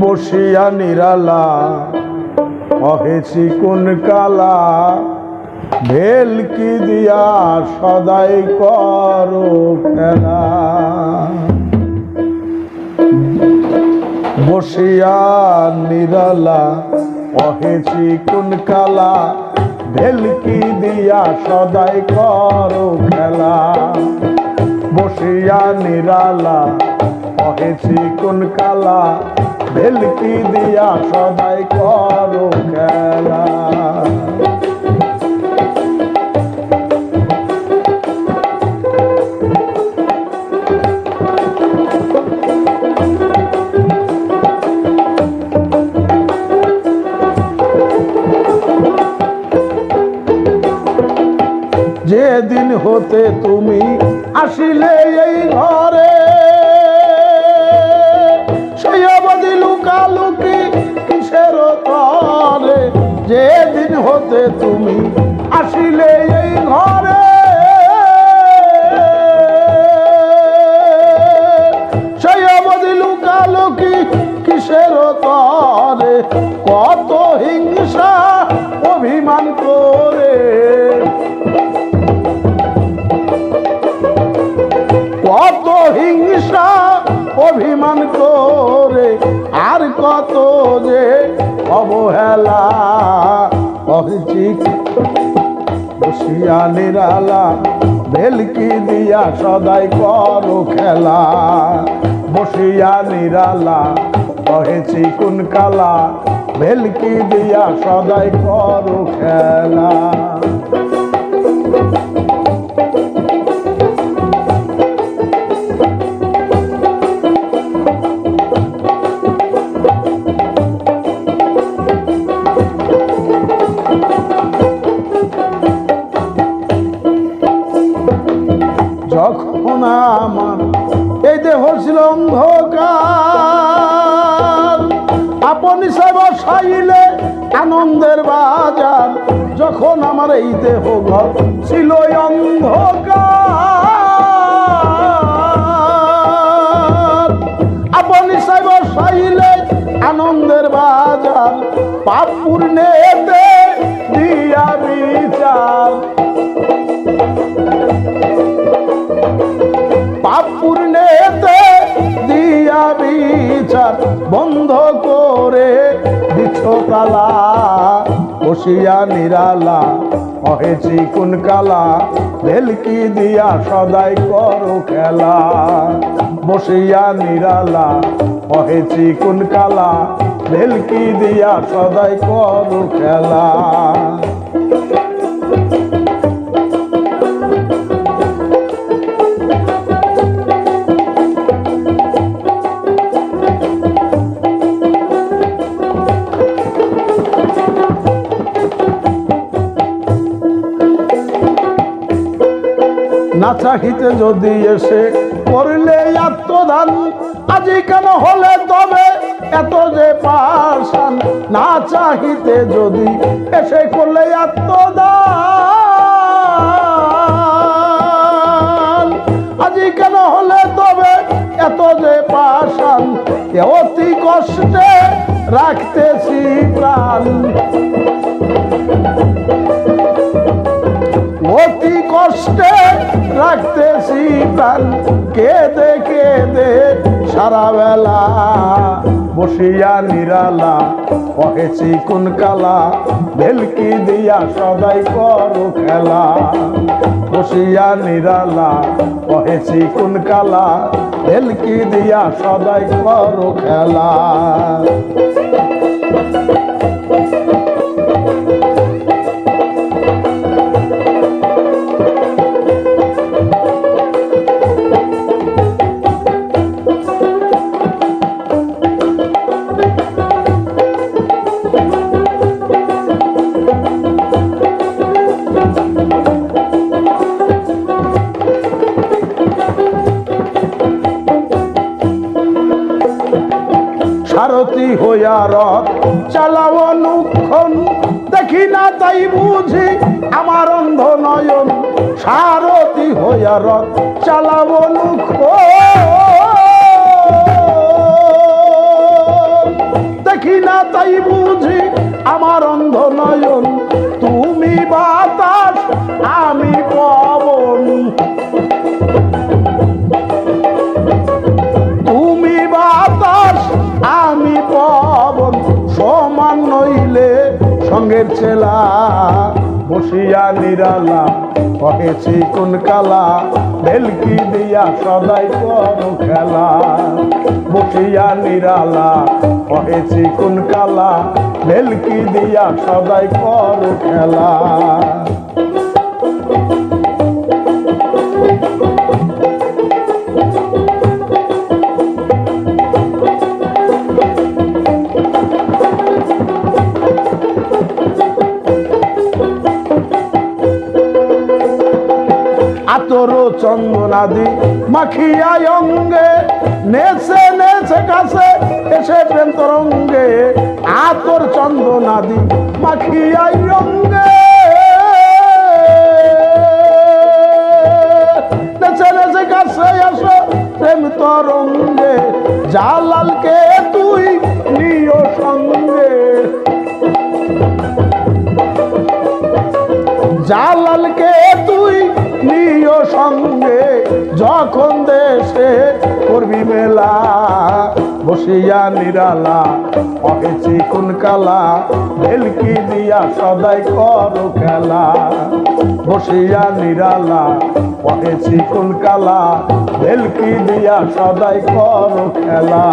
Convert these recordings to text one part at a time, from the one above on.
বসিয়া নিরালা কহেছি কোন কালা, ভেলকি দিয়া সদাই করো খেলা। বসিয়া নিরালা কহেছি কোন কালা, ভেলকি দিয়া সদাই করো খেলা। বসিয়া নিরালা কহেছি কোন কালা ভেলকি দিয়া সদাই করো খেলা। যেদিন হতে তুমি আসিলে এই ঘরে হতে তুমি আসিলে এই ঘরে। সেই অবধি লুকালুকি কিসের তরে? কত হিংসা অভিমান করে। কত হিংসা অভিমান করে। আর কত যে অবহেলা অহিচিক বসিয়া নিরালা ভেলকি দিয়া সদাই করো খেলা। বসিয়া নিরালা কহেছি কোন কালা ভেলকি দিয়া সদাই করো খেলা। আমার। এই দেহ ছিল অন্ধকার। আপন হিসাবে সাইলে আনন্দের বাজার। যখন আমার এই দেহ ঘর ছিল অন্ধকার। আপন হিসাবে সাইলে আনন্দের বাজার। পাপ পূর্ণেতে দিয়া বিচার। বন্ধ করে দিচ্ছ তালা বসিয়া নিরালা। কহেছি কোন কালা, ভেলকি দিয়া সদাই করো খেলা। বসিয়া নিরালা কহেছি কোন কালা, ভেলকি দিয়া সদাই করো খেলা। না চাহিতে যদি এসে করলে আত্মদান, আজি কেন হলে তবে এত যে পাশান না চাহিতে যদি এসে করলে আত্মদান, আজি কেন হলে তবে এত যে পাশান অতি কষ্টে রাখতেছি প্রাণ। অতি কষ্টে রাখতেছি প্রাণ। কেঁদে কেঁদে সারা বেলা বসিয়া নিরালা, কহেছি, কোন কালা? ভেলকি দিয়া সদাই করো খেলা। বসিয়া নিরালা, কহেছি, কোন কালা? ভেলকি দিয়া সদাই করো খেলা। রথ চালাও অনুক্ষণ। দেখি না তাই বুঝি আমার অন্ধ নয়ন সারথি হইয়া রথ চালাও অনুক্ষণ। দেখি না তাই বুঝি আমার অন্ধ নয়ন তুমি বাতাস বসিয়া নিরালা, কহেছি, কোন কালা? ভেলকি দিয়া সদাই কর খেলা। বসিয়া নিরালা, কহেছি, কোন কালা? ভেলকি দিয়া সদাই কর খেলা। চন্দনাদি মাখিয়া অঙ্গে, নেছে নেছে, কাছে, এসে প্রেম তরঙ্গে, আতর চন্দনাদি মাখিয়া অঙ্গে। নেছে নেছে, কাছে, এসো প্রেম তরঙ্গে, জালালকে তুই নিও সঙ্গে। জালালকে তুই যখন দেশে করবি মেলা? বসিয়া নিরালা অহেছি কোন কালা? ভেলকি দিয়া সদাই কর খেলা। বসিয়া নিরালা অহেছি কোন কালা? ভেলকি দিয়া সদাই কর খেলা।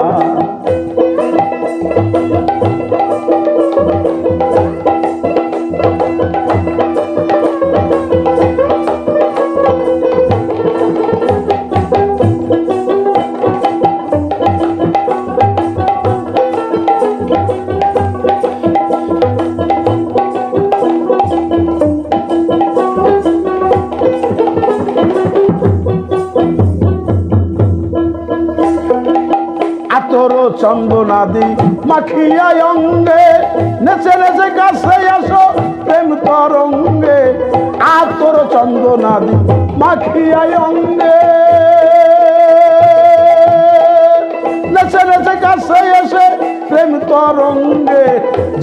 চন্দনাদি মাখিয়া অঙ্গে, নেচে নেচে কাছে আসো প্রেম তরঙ্গে। আতর চন্দনাদি মাখিয়া অঙ্গে, নেচে নেচে কাছে এসে প্রেম তরঙ্গে।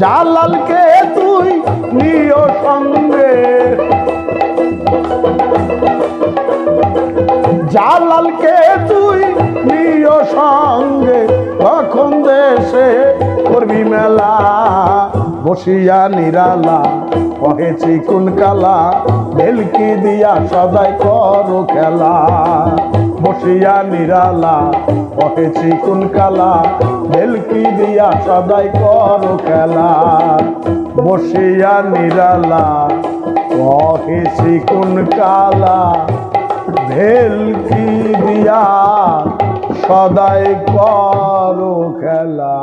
জালালকে তুই নিও সঙ্গে। জালালকে তুই নিও সঙ্গে তখন দেশে করবি মেলা বসিয়া নিরালা। কহেছি কোন কালা ভেলকি দিয়া সদাই কর খেলা। বসিয়া নিরালা কহেছি কোন কালা ভেলকি দিয়া সদাই কর খেলা। বসিয়া নিরালা কহেছি কোন কালা ভেলকি দিয়া সদাই করো খেলা।